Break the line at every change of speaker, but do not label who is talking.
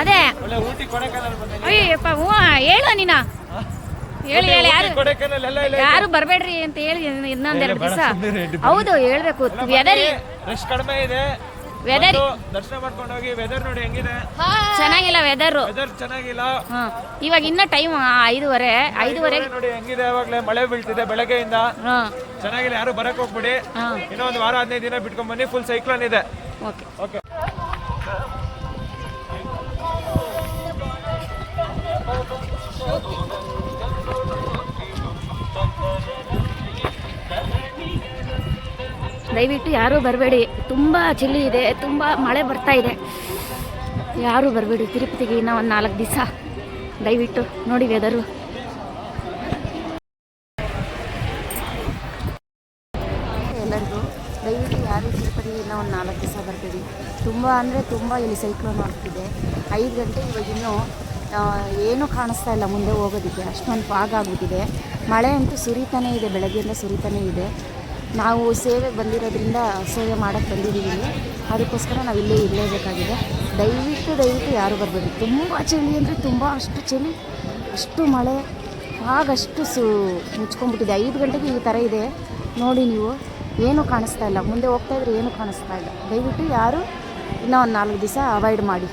ಅದೇ. ಅಯ್ಯಪ್ಪ ಹ್ಞೂ ಹೇಳು ನೀನ. ಹೇಳಿ ಹೇಳಿ ಯಾರು
ಕೊಡೆಕಾನಲ್ ಎಲ್ಲ ಇಲ್ಲ
ಯಾರು ಬರಬೇಡ್ರಿ ಅಂತ ಹೇಳಿ ಇನ್ನೊಂದೆರಡು ದಿವಸ. ಹೌದು ಹೇಳ್ಬೇಕು. ವೆದರ್
ರಶ್ ಕಡಿಮೆ ಇದೆ.
ವೆದರ್
ದರ್ಶನ ಮಾಡ್ಕೊಂಡು ಹೋಗಿ ವೆದರ್ ನೋಡಿ ಹೆಂಗಿದೆ.
ಚೆನ್ನಾಗಿಲ್ಲ ವೆದರ್
ವೆದರ್ ಚೆನ್ನಾಗಿಲ್ಲ.
ಇವಾಗ ಇನ್ನ ಟೈಮ್ ಐದುವರೆ ಐದುವರೆ
ನೋಡಿ ಹೆಂಗಿದೆ ಅವಾಗಲೇ. ಮಳೆ ಬೀಳ್ತಿದೆ ಬೆಳಗ್ಗೆಯಿಂದ.
ಹಾ.
ಚೆನ್ನಾಗಿಲ್ಲ ಯಾರು ಬರಕ್ ಹೋಗ್ಬಿಡಿ. ಇನ್ನೊಂದು ವಾರ ಹದಿನೈದು ದಿನ ಬಿಟ್ಕೊಂಡ್ ಬನ್ನಿ. ಫುಲ್ ಸೈಕ್ಲೋನ್ ಇದೆ.
ಓಕೆ
ಓಕೆ
ದಯವಿಟ್ಟು ಯಾರೂ ಬರಬೇಡಿ. ತುಂಬ ಚಿಲ್ಲಿ ಇದೆ ತುಂಬ ಮಳೆ ಬರ್ತಾ ಇದೆ. ಯಾರೂ ಬರಬೇಡಿ ತಿರುಪತಿಗೆ ಇನ್ನೂ ಒಂದು ನಾಲ್ಕು ದಿವಸ. ದಯವಿಟ್ಟು ನೋಡಿ ವೆದರು ಎಲ್ಲರಿಗೂ ದಯವಿಟ್ಟು ಯಾರು ತಿರುಪತಿಗೆ ಇನ್ನೂ ಒಂದು ನಾಲ್ಕು ದಿವಸ ಬರಬೇಡಿ. ತುಂಬ ಅಂದರೆ ತುಂಬ ಇಲ್ಲಿ ಸೈಕ್ಲೋನ್ ಆಗ್ತಿದೆ. ಐದು ಗಂಟೆ ಇವಾಗ ಇನ್ನೂ ಆ, ಏನೂ ಕಾಣಿಸ್ತಾ ಇಲ್ಲ ಮುಂದೆ ಹೋಗೋದಕ್ಕೆ. ಅಷ್ಟೊಂದು ಫಾಗ್ ಆಗಿಬಿಟ್ಟಿದೆ. ಮಳೆ ಅಂತೂ ಸುರಿತಾನೇ ಇದೆ ಬೆಳಗ್ಗೆಯಿಂದ ಸುರಿತಾನೇ ಇದೆ. ನಾವು ಸೇವೆಗೆ ಬಂದಿರೋದ್ರಿಂದ ಸೇವೆ ಮಾಡೋಕ್ಕೆ ಬಂದಿದ್ದೀವಿ. ಅದಕ್ಕೋಸ್ಕರ ನಾವು ಇಲ್ಲೇ ಇರಲೇಬೇಕಾಗಿದೆ. ದಯವಿಟ್ಟು ದಯವಿಟ್ಟು ಯಾರು ಬರಬೇಡಿ. ತುಂಬ ಚಳಿ ಅಂದರೆ ತುಂಬ ಅಷ್ಟು ಚಳಿ, ಅಷ್ಟು ಮಳೆ, ಆಗಷ್ಟು ಸು ಮುಚ್ಕೊಂಡ್ಬಿಟ್ಟಿದೆ. ಐದು ಗಂಟೆಗೆ ಈ ಥರ ಇದೆ. ನೋಡಿ ನೀವು, ಏನೂ ಕಾಣಿಸ್ತಾ ಇಲ್ಲ. ಮುಂದೆ ಹೋಗ್ತಾ ಇದ್ರೆ ಏನೂ ಕಾಣಿಸ್ತಾ ಇಲ್ಲ. ದಯವಿಟ್ಟು ಯಾರು ಇನ್ನೂ ಒಂದು ನಾಲ್ಕು ದಿವಸ ಅವಾಯ್ಡ್ ಮಾಡಿ.